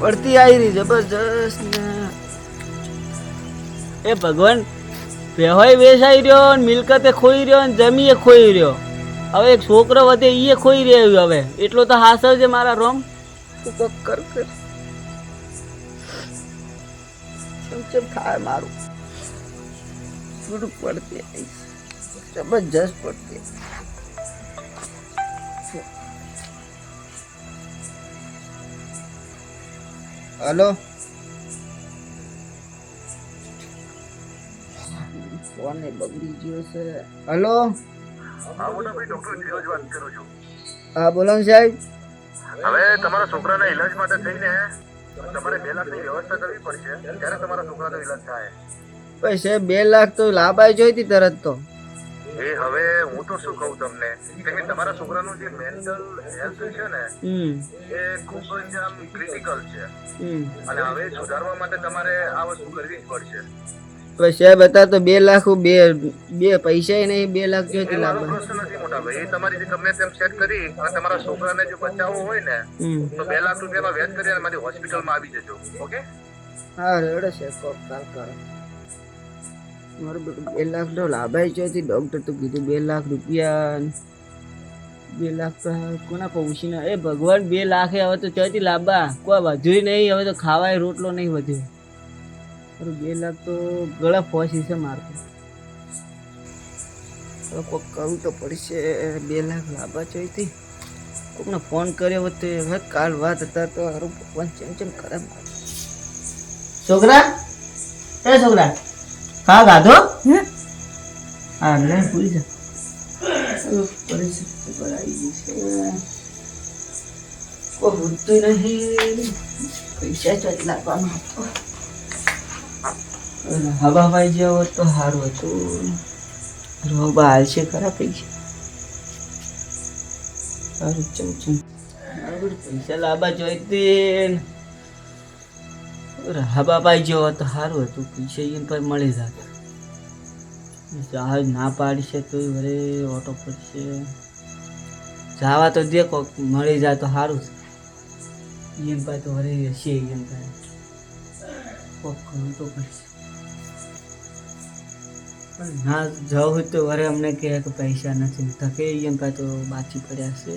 પડતી આવી રહી જબરજસ્ત ને. એ ભગવાન વ્યવહાય વેસાઈ રહ્યો ને મિલકતે ખોઈ રહ્યો ને જમીએ ખોઈ રહ્યો. હવે એક છોકરો વધે એ ખોઈ રહ્યો હવે. એટલો તો હાસર છે મારા રોમ. કર કર. થાય મારું. થોડું પડતી જબરજસ્ત પડતી હલો? ફોન એ બગડી ગયો છે. હલો? હા મોટા ભાઈ ડોક્ટર ધીરજ વાત કરું છું. હા બોલો ને સાહેબ. હવે તમારા છોકરાના ઈલાજ માટે થઈને તમારે બે લાખની વ્યવસ્થા કરવી પડશે ત્યારે તમારા છોકરાનો ઈલાજ થાય. ભાઈ સાહેબ બે લાખ તો લાભ આવી જોઈતી તરત તો. એ હવે હું તો શું કહું તમને? કે તમારા છોકરાનું જે મેન્ટલ હેલ્થ છે ને એ ખૂબ જ આમ ક્રિટિકલ છે. અને હવે સુધારવા માટે તમારે આ વસ્તુ કરવી જ પડશે. બતા સાહેબ હતા તો બે લાખ બે બે પૈસા નહીં બે લાખ જોઈતી પ્રશ્ન નથી મોટા ભાઈ. એ તમારી ગમે તેમ સેટ કરી અને તમારા છોકરાને જો બચાવવો હોય ને તો બે લાખ રૂપિયામાં વેચ કરી અને મારી હોસ્પિટલમાં આવી જજો. ઓકે હા રેડો છે કોક કાલ કરો. મારું બે લાખ તો લાભ આવી જોઈતી ડૉક્ટર તો કીધું બે લાખ રૂપિયા બે લાખ તો કોના પહોંચીને એ ભગવાન બે લાખે હવે તો ચોથી લાંબા? કોઈ વધ્યું નહીં, હવે તો ખાવાય રોટલો નહીં વધ્યો. મારું બે લાખ તો ગળા પહોંચી છે મારતો હવે કોક કરવું તો પડશે, બે લાખ લાંબા જોઈતી કોકને ફોન કર્યો હોત તો હવે કાલ વાત હતા તો હારું ભગવાન ચેમ ચેમ ખરાબ છોકરા? એ છોકરા? હા ગાધો? હા લે પૂરી જા હવા ભાઈ જેવો તો સારું હતું. રોબા હાલ છે ખરા પૈસા. સારું ચમચમ સારું પૈસા લાવવા જોઈતી. ને રાહા જેવો તો સારું હતું. પૈસા એને પર મળી જાત. જહાજ ના પાડશે તો વરે ઓટો પડશે. જવા તો દે કોક, મળી જાય તો સારું છે. એમ પાસે તો વરે હશે એમ પાસે. કોક કરવું તો પડશે. પણ ના જવું તો વરે અમને કહે કે પૈસા નથી. ધકે એમ પાસે તો બાચી પડ્યા છે.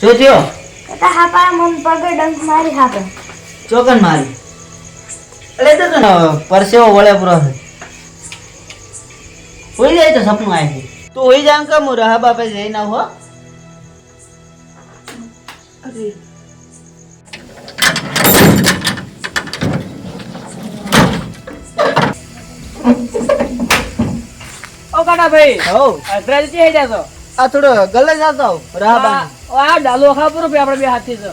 શું થયો? કાકા હાપા મન પગે ડંક મારી હાપે ચોકન મારી. એટલે તો તને પરસેવો વળે પૂરો છે. હોઈ જાય તો સપનું આવી ગયું તું હોઈ જાય કે હું રહા બાપે જઈ ના હો. ઓ કાકા ભાઈ હો અદ્રાજી હે જાતો આ થોડો ગલે જાતો રાબા આ ડાલો ખાપરો પે આપણે બે હાથી છે.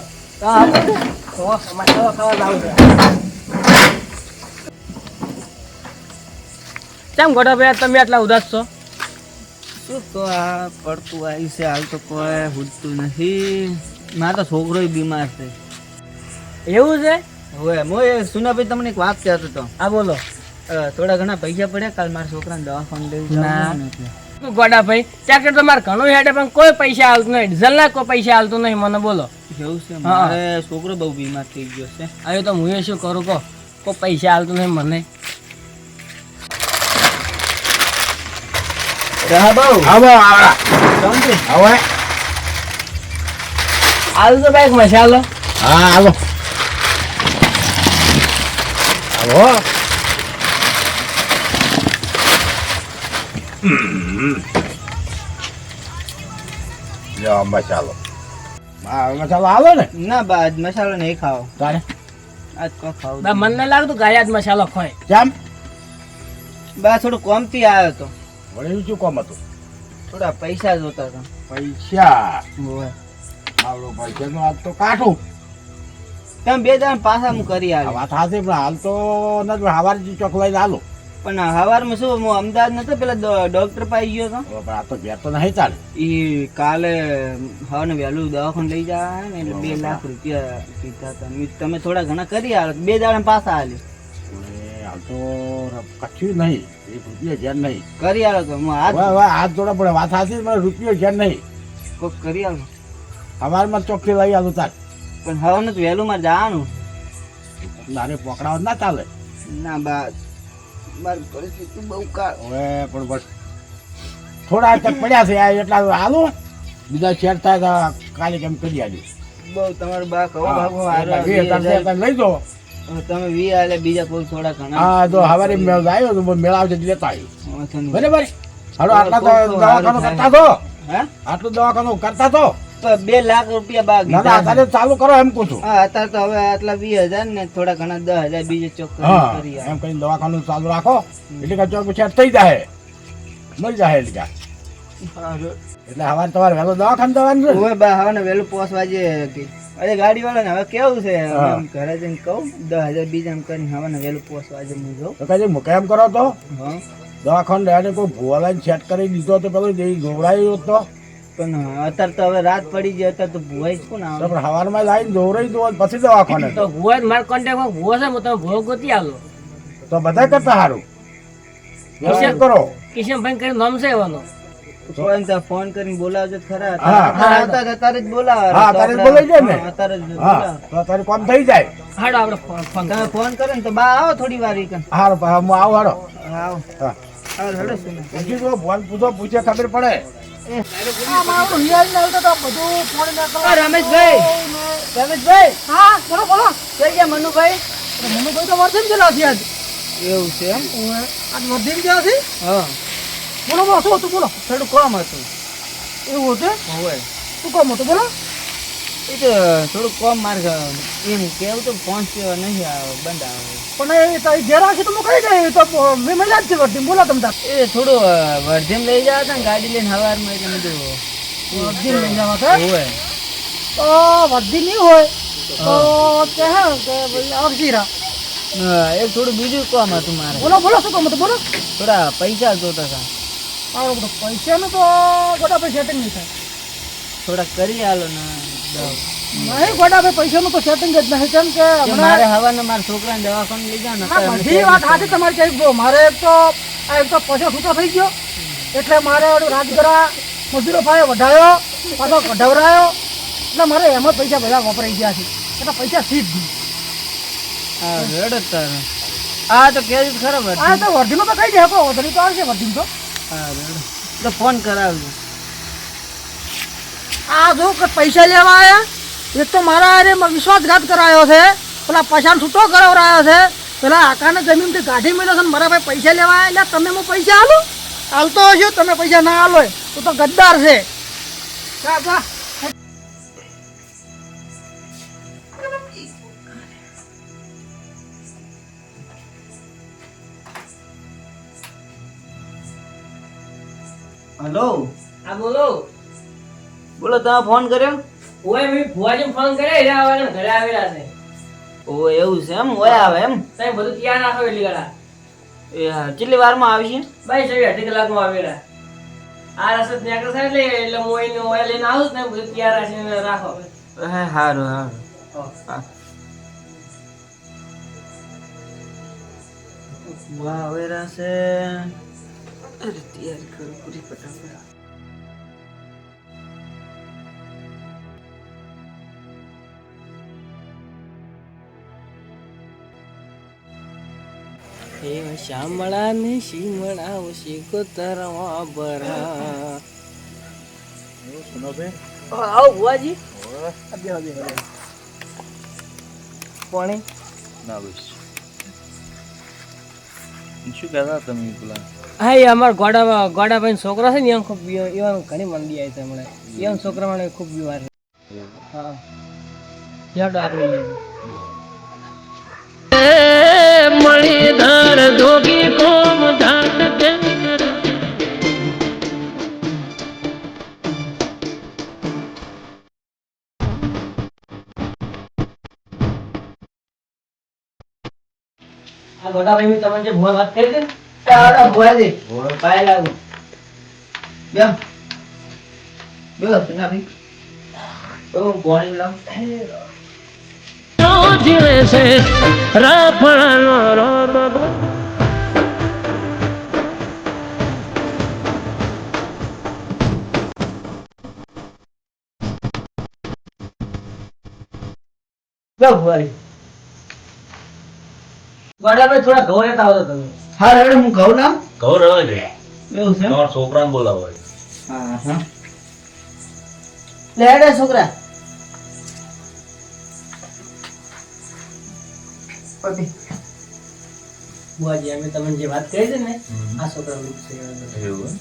ઓ મસાલો ખાવા લાવું કેમ ગોડા ભાઈ તમે આટલા ઉદાસ છો? શું તો આ પડતું આવી છે હાલ તો કોઈ હુજતું નથી. મારો છોકરો બીમાર છે. એવું છે? હવે હું એ સુનાભાઈ તમને એક વાત કહેતો હતો. આ બોલો. થોડા ઘણા પૈસા પડ્યા કાલ મારા છોકરાને દવાખાને લેવું ના. ગોડા ભાઈ. ટ્રેક્ટર તો મારે ઘણું હેડે પણ કોઈ પૈસા આવતું નહીં. ડીઝલ ના કોઈ પૈસા આવતું નહીં મને બોલો. એવું છે? મારે છોકરો બહુ બીમાર થઈ ગયો છે. આવ્યો તો હું એ શું કરું કહો. કોઈ પૈસા આવતું નહીં મને. આલુ તો ભાઈ મસાલો હા હાલો. આવો મસાલો. મસાલો આવો ને? ના બા મસાલો નહીં ખાવો તારે? આજ કો ખાવ? બા મને લાગતું ગાયા જ મસાલો ખોય. કેમ બા થોડું કોમથી આવ્યો હતો વળી શું કોમ હતું? થોડા પૈસા જોતા હતા. પૈસા? આવડો પૈસા નો આજ તો કાઠું તમે બે જણ પાછા હું કરી આ આવ્યો વાત હાથે પણ હાલ તો નથી હવારે ચોક લઈને હાલો. પણ હવારમાં શું હું અમદાવાદ નતો પેલા ડોક્ટર પાસે ગયો હતો પણ આ તો ઘેર તો નહીં ચાલે. એ કાલે હવાને વહેલું દવાખાને લઈ જવા ને એટલે બે લાખ રૂપિયા કીધા હતા. તમે થોડા ઘણા કરી આવો. બે દાડા પાછા હાલી હાલ તો કચ્યું નહીં. એક રૂપિયા ઘેર નહીં. કરી આવો તો. હું હાથ હાથ જોડા પડે. વાત સાચી મને રૂપિયો ઘેર નહીં. કોક કરી આવો સવારમાં ચોખ્ખી લઈ આલું તાર. પણ હવાને તો વહેલું મારે જવાનું. પકડાવ ના ચાલે. ના બા મારી પરિસ્થિતિ બહુ કા હવે પણ બસ થોડા તક પડ્યા છે આ એટલા હાલો. બીજા શેર થાય તો કાલે કેમ કરી આલ્યું બહુ તમારું બા કહો હારો તમે લઈ દો તમે વી આલે બીજા કોઈ થોડા ઘણા હા તો હવારે મેળ આવ્યો તો મેળાવ છે લેતા આવ્યો. બરાબર? હાલો આટલા તો દવાખાનું કરતા તો. હે? આટલું દવાખાનું કરતા તો. બે લાખ રૂપિયા બાકી ના અત્યારે ચાલુ કરો એમ કહું છું. હા અત્યારે તો હવે આટલા વીસ હજાર ને થોડા ઘણા દસ હજાર બીજે હા કરી એમ કઈ દવાખાનું ચાલુ રાખો. એટલે કે ચોક પછી થઈ જાય મળી જાય એટલે. એટલે હવાર તમારે વહેલો દવાખાનું જવાનું છે હવે બા હવે વહેલું પોસ વાગે અરે ગાડી વાળા ને હવે કેવું છે? ઘરે જઈને કહું દસ હજાર બીજા એમ કરીને હવે ને વહેલું પોસ વાગે હું જાઉં. તો કઈ મૂકે એમ કરો તો. દવાખાનું રહ્યા કોઈ ભૂવા લાઈન સેટ કરી દીધો તો પેલું જોવડાયું તો. પણ અત્યારે તો હવે રાત પડી ગઈ અત્યારે તો ભુવાઈ કોણ આવે? પણ હવારમાં લાઈન દોરાઈ દો પછી દવાખાને. તો ભૂવા મારા કોન્ટેક્ટમાં ભૂવો છે હું તમે ભૂવો ગોતી આલો. તો બધા કરતા સારું વ્યવસ્થિત કરો. કિશનભાઈ કરી નામ છે એવાનો. ફોન કરીને બોલાવજો ખરા. અત્યારે અત્યારે અત્યારે જ બોલાવો હા, અત્યારે જ બોલાવી દે ને. અત્યારે જ હા બોલાવો. તો થઈ જાય. હાડો આપણે ફોન તમે ફોન કરો ને તો બા આવો થોડી વાર ઈ હારો હું આવો હાડો. આવો હા. હા શું પૂછો પૂછે ખબર પડે. રમેશભાઈ. રમેશભાઈ. હા બોલો બોલો. કે ગયા મનુભાઈ? મનુભાઈ તો વર્ધન ગયેલા છે આજ. એવું છે એમ? આજ વર્ધન ગયા છે? હા. બોલો બોલો શું હતું? બોલો. થોડું કોમ હતું. એવું હતું? હોય શું કામ હતું? બોલો. એ તો થોડુંક કોમ મારે એમ કેવું તો પહોંચ્યો નહીં આવે બંધ આવે. પણ એ ઘેર આવશે તો હું કઈ દઈ તો મેં મજા જ છે વર્ધીમ બોલો તમે એ થોડું વર્ધેમ લઈ જવા હતા ને ગાડી લઈને હવારમાં એટલે બધું કીધું વર્ધન લઈ જવા હોય. તો વર્ધી નહીં હોય. તો કે હા કે ભાઈ અક્ષીરા એક થોડું બીજું કામ હતું મારે. બોલો બોલો શું કામ હતું? બોલો. થોડા પૈસા જોતા હતા. પૈસા નું પૈસાનું તો બધા પૈસા સેટિંગ નહીં થાય. થોડા કરી આલો ને. નહીં ગોડા ભાઈ પૈસાનું તો સેટિંગ જ નહીં. કેમ કે કે મારે હવાને મારા છોકરાને દવાખાને લઈ જાવ તો બધી વાત આજે તમારે કઈ દો મારે એક તો આ એક તો પૈસા છૂટો થઈ ગયો. એટલે મારે રાજગરા મજૂરો ભાઈ વધાયો પાછો કઢવરાયો એટલે મારે એમ જ પૈસા બધા વપરાઈ ગયા છે. એટલે પૈસા સીધ ગયું હા રેડ જ તારે. હા તો. તો વર્ધીનો તો કઈ દે વર્ધી તો આવશે વર્ધીન તો. હા તો ફોન કરાવજો. આ જો કે પૈસા લેવા આવ્યા એક તો મારા અરે વિશ્વાસઘાત કરાયો છે. પેલા પછાણ છૂટો કરાવરાયો છે. પેલા આકાને જમીનથી કાઢી મળ્યો છે મારા ભાઈ પૈસા લેવા આવ્યા એટલે તમે હું પૈસા આલો હાલતો હશો તમે પૈસા ના આલો તો તો ગદ્દાર છે. જા, જા. હલો. હા બોલો. બોલો તમે ફોન કર્યો? ઓય મેં ભુવાજી ફોન કર્યા એટલે આવા ઘરે આવેલા છે. ઓ એવું છે એમ? ઓય આવે એમ? સાહેબ બધું તૈયાર રાખો એટલી ગળા એ હા કેટલી વારમાં આવશે ભાઈ સાહેબ અઢી કલાકમાં આવેલા. આ રસ ત્યાં સાહેબ થાય એટલે એટલે એને ઓય લઈને આવું ને બધું તૈયાર રાખીને રાખો. હા સારું હારું. હા. વાહ વેરા છે. અરે તૈયારી કરું પૂરી ફટાફટ હે શામળા ને શીમળા શીખો તરવા બરા. આવો ભુવાજી. પાણી શું કહેતા તમે પેલા? હા એ અમાર ગોડા ગોડાભાઈ છોકરો છે ને એમ ખૂબ એવા ઘણી મંદી આવી છે હમણાં. એમ છોકરા મને ખૂબ બીમાર છે. હા. યાદ આપણે ગોડાભાઈ તમે જે ભોળ વાત કરી હતી ને દે ભોળ પાય લાગુ. બે બે સુનાભી તો હું પાણી લાવું જો ભુવાજી ગોડાભાઈ થોડા ઘઉં લેતા આવજો તમે. હા રેડો હું ઘઉં લાવ ઘઉં રહેવા દે. એવું છે તમારા છોકરાને બોલાવો. હા હા લે છોકરા. પતિ. અમે તમને જે વાત કરી છે ને આ છોકરા એવું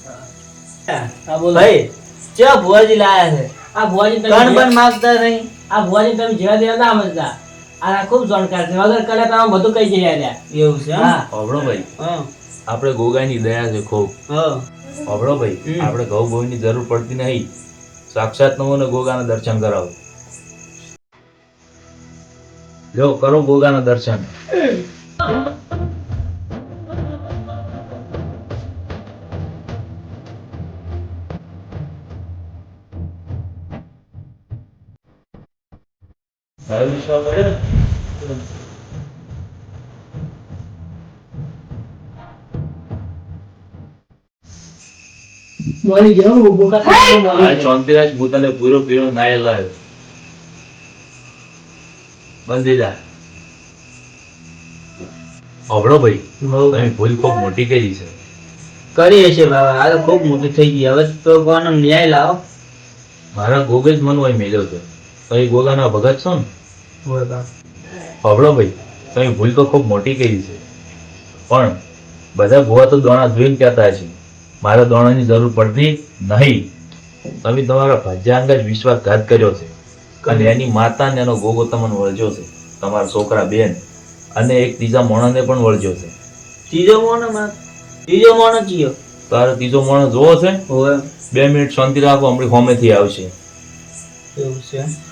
હા. બોલો. ભાઈ ચા ભુવાજી લાયા છે? આ ભુવાજી કણ પણ માગતા નહીં? આ ભુવાજી તમે જેવા દેવા ના સમજતા આ ખૂબ જાણકાર છે. વગર કરે તો આમ બધું કહી જઈ રહ્યા એવું છે હા. ભાઈ. આપણે ગોગાની દયા છે ખૂબ. હા. ભાઈ. આપણે ગૌ બોઈની જરૂર પડતી નહીં. સાક્ષાત નવો ને ગોગાના દર્શન કરાવો. જો કરો ગોગાના દર્શન. હવે વિશ્વાસ પડ્યો ને? ભુવાજી જેવું ઊભું આ શાંતિરાજ ભૂતાને પૂરો પીરો નાય લાવ્યો બંધ જા અવળો ભાઈ તમે ભૂલ ખૂબ મોટી કરી છે કરીએ છે બાબા આ તો ખૂબ મોટી થઈ ગઈ હવે તો કોનો ન્યાય લાવો મારા ગોગે જ મન હોય મેલ્યો છે ગોગા ગોગાના ભગત છો ને અવળો ભાઈ તમે ભૂલ તો ખૂબ મોટી કરી છે. પણ બધા ભૂવા તો દોણા જોઈને કહેતા છે મારે દોણાની જરૂર પડતી નહીં. તમે તમારા ભાજ્યાંગ જ વિશ્વાસઘાત કર્યો છે. અને એની માતા ને એનો ગોગો તમને વળજો છે. તમારા છોકરા બેન અને એક ત્રીજા મોણાને પણ વળજો છે. ત્રીજો મોણો ત્રીજો મોણો ચિયો તારો ત્રીજો મોણો જોવો છે? હોવે બે મિનિટ શાંતિ રાખો હમણાં હોમેથી આવશે. એવું છે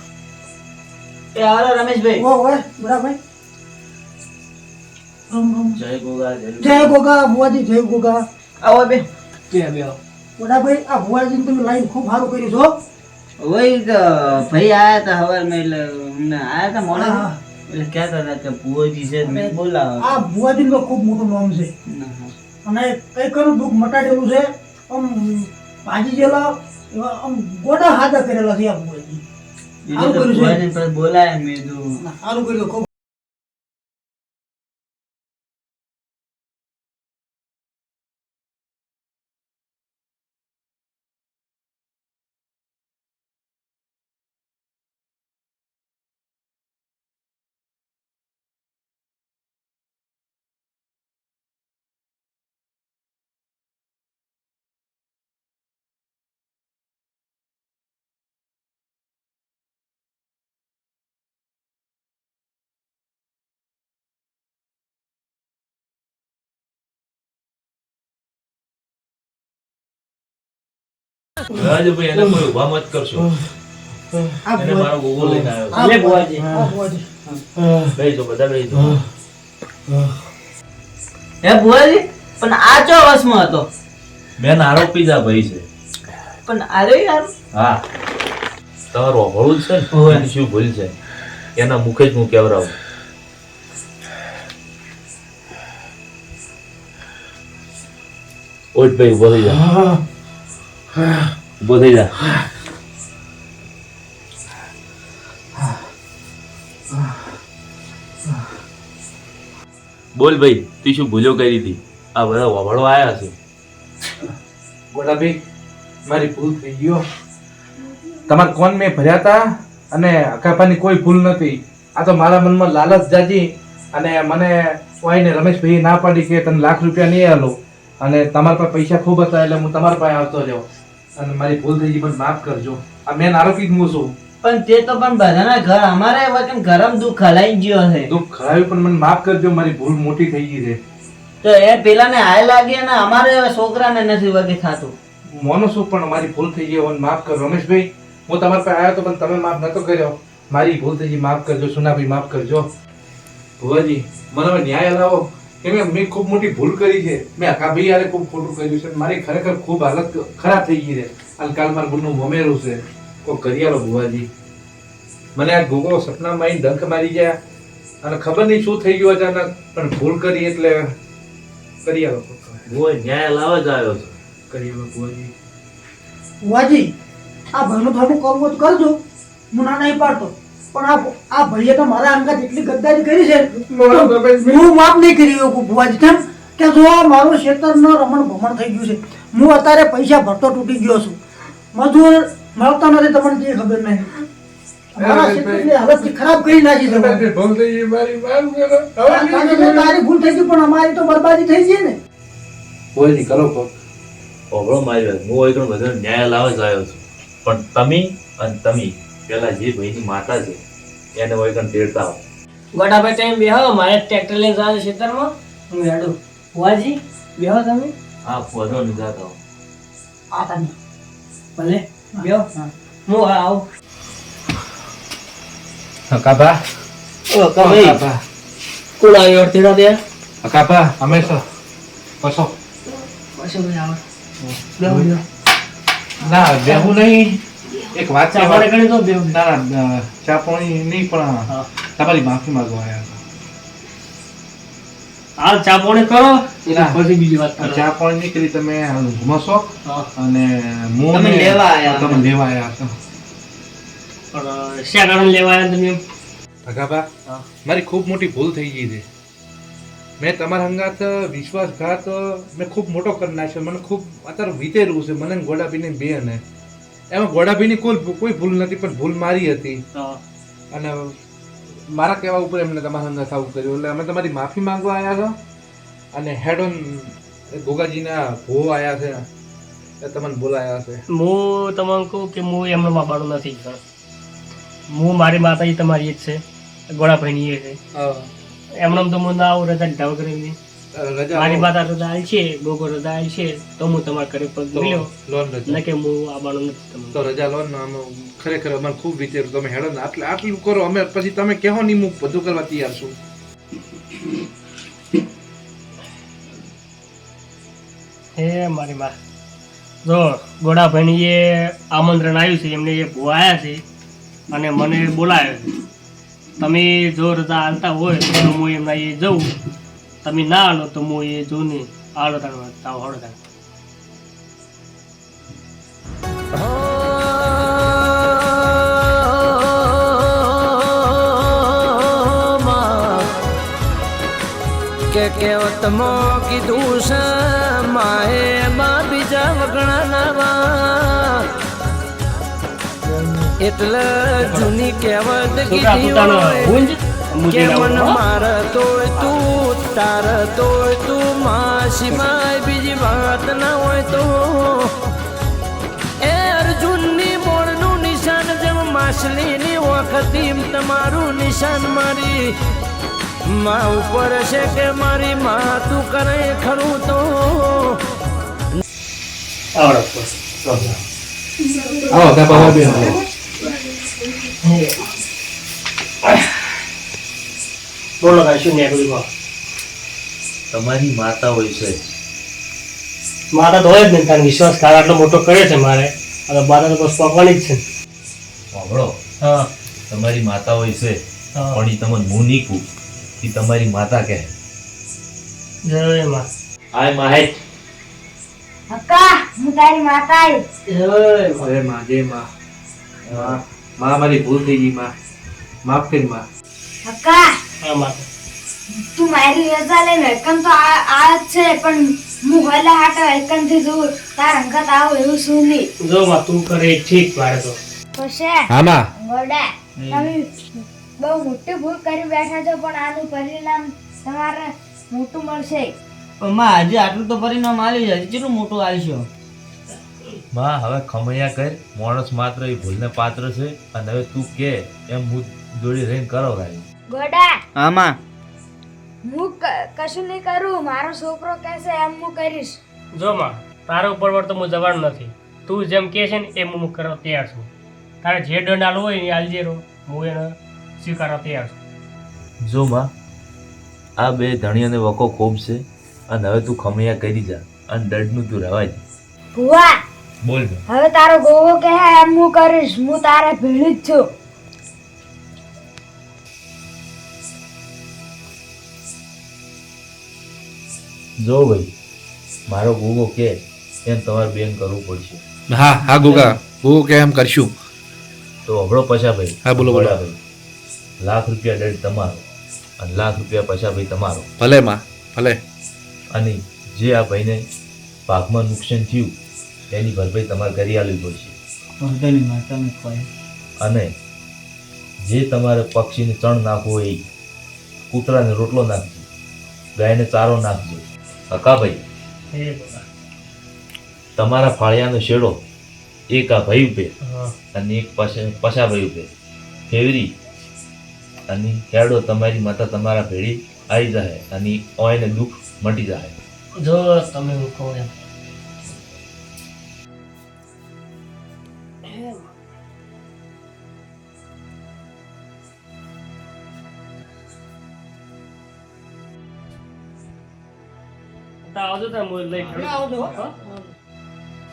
એ હાલો રમેશભાઈ. ઓ ઓય બરાભાઈ રામ રામ જય ગોગા જય ગોગા. ભુવાજી જય ગોગા. આવો બે. બે બે બરાભાઈ આ ભુવાજીને તમે લાઈન ખૂબ સારું કર્યું છો. વही ભાઈ આયા હતા હવારમાં એટલે અમને આયા તા મોડા? હા. એટલે કહેતા હતા કે ભુવાજી છે મેં બોલાવો. આ ભુવાજીનું તો ખૂબ મોટું નામ છે. અને કઈ કરું દુઃખ મટાડેલું છે. આમ ભાજી જેલા એવા આમ ગોડા હાથા કરેલા છે આ ભુવાજી. બોલાય મેં કીધું. સારું કર્યું રાજભાઈ એને કોઈ ઊભા મત કરશો? એને મારો ગોગો લઈને આવ્યો. લે ભુવાજી. આ બધા બેસજો હે ભુવાજી પણ આ ચો વસમાં હતો? બેન આરોપી જા ભાઈ છે. પણ આરે યાર. હા. તમારું અભળું છે ને. શું ભૂલ છે? એના મુખે જ હું કેવરાવું ઓટ ભાઈ ઊભો જા. ઊભો બોલ ભાઈ, તું શું ભૂલો કરી હતી? આ બધા વવાળો આયા છે. ગોડાભાઈ, મારી ભૂલ થઈ ગયો. તમારા કોન મેં ભર્યા હતા? અને અકાપાની કોઈ ભૂલ નથી. આ તો મારા મનમાં લાલચ જાજી અને મને કોઈને રમેશભાઈ ના પાડી કે તને લાખ રૂપિયા નહીં આલો. અને તમારા પાસે પૈસા ખૂબ હતા એટલે હું તમારા પાસે આવતો રહ્યો. અને મારી ભૂલ થઈ ગઈ પણ માફ કરજો. આ મેન આરોપી હું છું પણ તે તો પણ બધાના ઘર અમારે વચન ગરમ દુઃખ હલાઈ ગયો છે? દુઃખ ખરાયું પણ મને માફ કરજો મારી ભૂલ મોટી થઈ ગઈ છે. તો એ પેલાને હાય લાગી અને અમારે છોકરાને નથી વગે થાતું. મોનો શું પણ મારી ભૂલ થઈ ગઈ મને માફ કરો. રમેશભાઈ હું તમારા પાસે આવ્યો તો પણ તમે માફ નતો કર્યો. મારી ભૂલ થઈ ગઈ માફ કરજો સુનાભાઈ માફ કરજો. ભુવાજી મને હવે ન્યાય લાવો કે મેં મેં ખૂબ મોટી ભૂલ કરી છે. મેં અકાભાઈ યારે ખૂબ ખોટું કર્યું છે મારી ખરેખર ખૂબ હાલત ખરાબ થઈ ગઈ છે. હાલ કાલ મારા બુનનું મમેરું છે. કોઈ કરી આવો ભુવાજી. મને આ ગોગો સપનામાં આવીને ડંખ મારી ગયા અને ખબર નહીં શું થઈ ગયું અચાનક પણ ભૂલ કરી એટલે કરી આવો કોક. હું ન્યાય લાવવા જ આવ્યો છે. કરી આવો ભુવાજી. ભુવાજી આ ભાનું ભાનું કરવું તો કરજો. હું ના નહીં પાડતો. પણ આ આ ભાઈએ તો મારા અંગત એટલી ગદ્દારી કરી છે. હું માફ નહીં કરી શકું ભુવાજી. કેમ? કે જો મારું ક્ષેત્રનો રમણ ભમણ થઈ ગયું છે. હું અત્યારે પૈસા ભરતો તૂટી ગયો છું. મજૂર મળતા નથી તમને જે ખબર નહીં. મારા ક્ષેત્રની હાલત ખરાબ કરી નાખી છે તારી ભૂલ થઈ ગઈ પણ અમારી તો બરબાદી થઈ ગઈ ને. બુવાજી કરો કોક ઓગળો મારી વાત. હું એકણ બધો ન્યાય લાવવા જ આવ્યો છું. પણ તમે અને તમે પેલા જે ભાઈની માતા છે એને એકણ તેડતા આવો ગોડાભાઈ ટાઈમ બેહો મારે ટ્રેક્ટર લઈને જવાનું ખેતરમાં. હું હેડું. વાજી બેહો તમે. હા વધો લીધા તો આ તમે. ભલે બેહો. હું આવું. અકાબા ઓ કમાઈ કોણ આવ્યો અડધેડા ત્યાં અકાબા અમે છો. પછો. પછો આવે. ના બેહું નહીં. એક વાત છે કરી દો બેહો ના ના ચા પાણી નહીં પણ તમારી માફી માંગવા આવ્યા હતા. હાલ ચા પાણી કરો. પછી બીજી વાત કરો. ચા પાણી નહીં કરી તમે ઘૂમસો અને હું તમે લેવા આયા તમે લેવા આવ્યા હતા. પણ શા કારણ લેવા આવ્યા તમે ભગાબા મારી ખૂબ મોટી ભૂલ થઈ ગઈ છે. મેં તમારા હંગાત વિશ્વાસઘાત મેં ખૂબ મોટો કરી નાખ્યો. મને ખૂબ અત્યારે વિતેરવું છે. મને ગોડા પીને બે ને એમાં ગોડાભાઈની કોઈ કોઈ ભૂલ નથી પણ ભૂલ મારી હતી. અને મારા કહેવા ઉપર એમને તમારા હંગાત આવું કર્યું. એટલે અમે તમારી માફી માંગવા આવ્યા હતા અને હેડ ઓન ગોગાજીના ભો આવ્યા છે. એ તમને બોલાયા છે. હું તમને કહું કે હું એમનો બાબાનો નથી હું મારી માતાજી તમારી જ છે. ગોળાભાઈની એ છે. એમણે તો હું ના આવું રજા ઢાવ કરી રજા મારી રજા આવી છે ગોગો રજા છે તો હું તમારા ઘરે પર મળ્યો લોન રજા કે હું આવવાનો નથી તો રજા લો ને અમે ખરેખર અમારે ખૂબ વિચાર્યું તમે હેડો ને. આટલે આટલું કરો અમે પછી તમે કહો નહીં હું બધું કરવા તૈયાર છું. હે મારી માં. જો ગોડાભાઈની એ આમંત્રણ આવ્યું છે એમને એ ભુવાયા છે અને મને બોલાવ્યો તમે જો રજા હાલતા હોય તો હું એમના એ જઉં. તમે ના હાલો તો હું એ જોઉં નહીં હાલો તાણ તાવ હળો તાણ કે કેવતમાં કીધું છે માએ માં બીજા વગણા નાવા એટલે જૂની કહેવત કીધી હોય. કે મન માર તોય તું તાર તોય તું માસી માય બીજી વાત ના હોય તો. એ અર્જુનની મોળનું નિશાન જેમ માછલીની વખતી તમારું નિશાન મારી. માં ઉપર છે કે મારી માં તું કરે ખરું તો. આવડો આવો બાબા બેન બોલો ભાઈ શું નીકળ્યું તમારી માતા હોય છે. માતા તો હોય જ નહીં કારણ વિશ્વાસ ખાર આટલો મોટો કર્યો છે મારે. અને માતા તો બસ પકવાની જ છે. સાંભળો હા. તમારી માતા હોય છે પણ એ તમને હું નીકું એ તમારી માતા કહે. જય માં હાય માહેશ હક્કા હું તારી માતા આવી જય માં અરે માં જય માં. માં માં મારી ભૂલ થઈ ગઈ માં. માફ કરી માં. હક્કા હા તું મારી રજા લઈને હકન તો આ આ છે પણ હું વહેલા હાટો હકનથી દૂર. તાર અંગત આવું એવું શું નહીં? જો માં તું કરે ઠીક વાળે તો. તો છે હા માં ગોડા તમે બહુ મોટી ભૂલ કરી બેઠા છો પણ આનું પરિણામ તમારે મોટું મળશે. માં આજે આટલું તો પરિણામ આવી જાય કેટલું મોટું આવશે માં હવે ખમૈયા કર. માણસ માત્ર એ ભૂલને પાત્ર છે. અને હવે તું કે એમ હું જોડી રહીને કરો ગાડી. ગોડા. આમાં? હું કશું નહીં કરું. મારો છોકરો કહેશે એમ હું કરીશ. જો માં તારા ઉપર પર તો હું જવાનું નથી. તું જેમ કહે છે ને એમ હું કરવા તૈયાર છું. તારે જે દંડ આલવો હોય ને એ આલજે રહો હું એને સ્વીકારવા તૈયાર છું. જો માં આ બે ધણીઓને વકો ખૂબ છે અને હવે તું ખમૈયા કરી જા અને દર્દનું તું રહેવા જ ભુવા બોલ હવે તારો ગોવો કે એમ હું કરીશ. હું તારે ભેળી જ છું. જો ભાઈ મારો ગુગો કે એમ તમારે બેન કરવું પડશે. હા હા ગુગા. ગુગો કે એમ કરશું. તો હબળો પછા ભાઈ. હા, બોલો, બોલો. ભાઈ. લાખ રૂપિયા ડેડ તમારો અને લાખ રૂપિયા પછા ભાઈ તમારો. ભલે માં ભલે. અને જે આ ભાઈને પાકમાં નુકસાન થયું એની ભરપાઈ તમારે કરી આલવી પડશે. અને જે તમારે પક્ષીને ચણ નાખવો હોય એ કૂતરાને રોટલો નાખજો ગાયને ચારો નાખજો હકાભાઈ તમારા ફાળિયાનો શેડો એક આ ભાઈ ઉભે અને એક પછા પછા ભાઈ ઉભે ફેવરી અને હેડો તમારી માતા તમારા ભેળી આવી જાય અને ઓયને દુઃખ મટી જાય જો તમે કહો એમ. આવજો તમે હું લઈ આવજો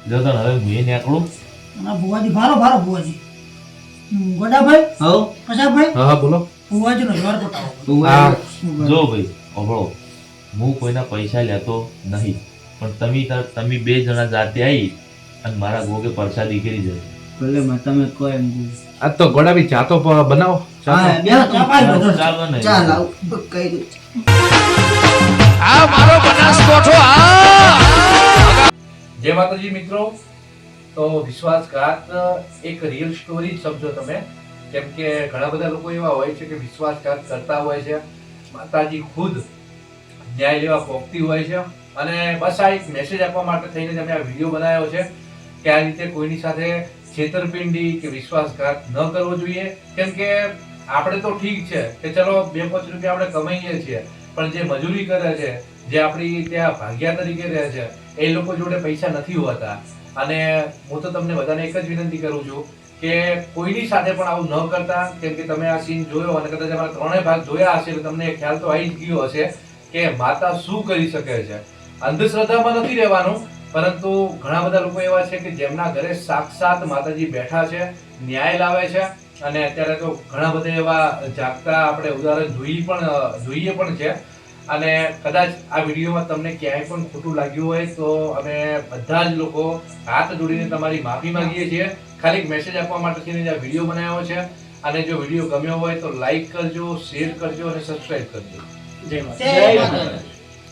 જો તને હવે હું નીકળું. ના ભુવાજી ભારો ભારો ભુવાજી. ગોડાભાઈ? હઉ કશાભાઈ હા હા બોલો. ભુવાજીનો વ્યવહાર બતાવો તું જો ભાઈ અભળો. હું કોઈના પૈસા લેતો નહીં પણ તમે તમે બે જણા જાતે આવી અને મારા ગોગે પરસાદી કરી જાય. ભલે માં તમે કહો એમ આ તો ગોડાબી ચા તો બનાવો. ચા. હા બે ચા પાઈ દો, જો. ચાલો આ મારો કઈ દઉં. જય માતાજી મિત્રો. તો વિશ્વાસઘાત એક રિયલ સ્ટોરી સમજો તમે. કેમ કે ઘણા બધા લોકો એવા હોય છે કે વિશ્વાસઘાત કરતા હોય છે. માતાજી ખુદ ન્યાય લેવા પોગતી હોય છે. અને બસ આ એક મેસેજ આપવા માટે થઈને તમે આ વીડિયો બનાવ્યો છે કે આ રીતે કોઈની સાથે છેતરપિંડી કે વિશ્વાસઘાત ન કરવો જોઈએ. કેમ કે આપણે તો ઠીક છે કે ચલો બે પાંચ રૂપિયા આપણે કમાઈએ છીએ. પણ જે મજૂરી કરે છે જે આપણી ત્યાં ભાગ્યા તરીકે રહે છે, એ લોકો જોડે પૈસા નથી હોતા અને હું તો તમને બધાને એક જ વિનંતી કરું છું કે કોઈની સાથે પણ આવું ન કરતા, કેમ કે તમે આ સીન જોયો અને કદાચ અમારા ત્રણેય ભાગ જોયા હશે એટલે તમને ખ્યાલ તો આવી જ ગયો હશે કે માતા શું કરી શકે છે. અંધશ્રદ્ધામાં નથી રહેવાનું, પરંતુ ઘણા બધા લોકો એવા છે કે જેમના ઘરે સાક્ષાત માતાજી બેઠા છે, ન્યાય લાવે છે, અને અત્યારે તો ઘણા બધા એવા જાગતા આપણે ઉદાહરણ જોઈ પણ જોઈએ પણ છે. અને કદાચ આ વિડીયોમાં તમને ક્યાંય પણ ખોટું લાગ્યું હોય તો અમે બધા જ લોકો હાથ જોડીને તમારી માફી માંગીએ છીએ. ખાલી મેસેજ આપવા માટે થઈને આ વીડિયો બનાવ્યો છે. અને જો વીડિયો ગમ્યો હોય તો લાઈક કરજો શેર કરજો અને સબસ્ક્રાઇબ કરજો. જય માતા જય માતાજી.